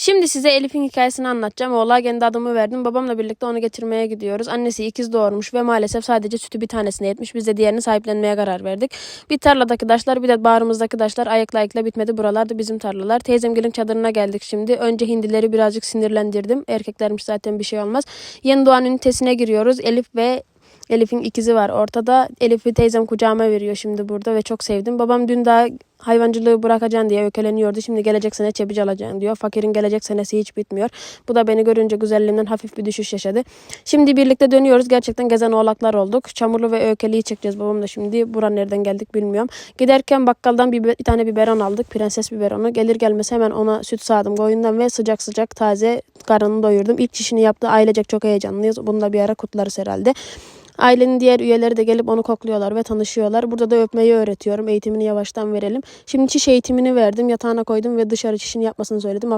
Şimdi size Elif'in hikayesini anlatacağım. Oğlağa kendi adımı verdim. Babamla birlikte onu getirmeye gidiyoruz. Annesi ikiz doğurmuş ve maalesef sadece sütü bir tanesine yetmiş. Biz de diğerini sahiplenmeye karar verdik. Bir tarladaki taşlar bir de bağrımızdaki taşlar ayakla ayakla bitmedi. Buralarda bizim tarlalar. Teyzemgilin çadırına geldik şimdi. Önce hindileri birazcık sinirlendirdim. Erkeklermiş zaten bir şey olmaz. Yeni doğan ünitesine giriyoruz. Elif ve Elif'in ikizi var ortada. Elif'i teyzem kucağıma veriyor şimdi burada ve çok sevdim. Babam dün daha hayvancılığı bırakacaksın diye ökeleniyordu. Şimdi gelecek sene çepici alacaksın diyor. Fakirin gelecek senesi hiç bitmiyor. Bu da beni görünce güzelliğimden hafif bir düşüş yaşadı. Şimdi birlikte dönüyoruz. Gerçekten gezen oğlaklar olduk. Çamurlu ve ökeliği çekeceğiz babamla şimdi. Buran nereden geldik bilmiyorum. Giderken bakkaldan bir, bir tane biberon aldık. Prenses biberonu. Gelir gelmez hemen ona süt sağdım koyundan ve sıcak sıcak taze karnını doyurdum. İlk çişini yaptı. Ailecek çok heyecanlıyız. Bunu da bir ara kutlarız herhalde. Ailenin diğer üyeleri de gelip onu kokluyorlar ve tanışıyorlar. Burada da öpmeyi öğretiyorum. Eğitimini yavaştan verelim. Şimdi çiş eğitimini verdim. Yatağına koydum ve dışarı çişini yapmasını söyledim.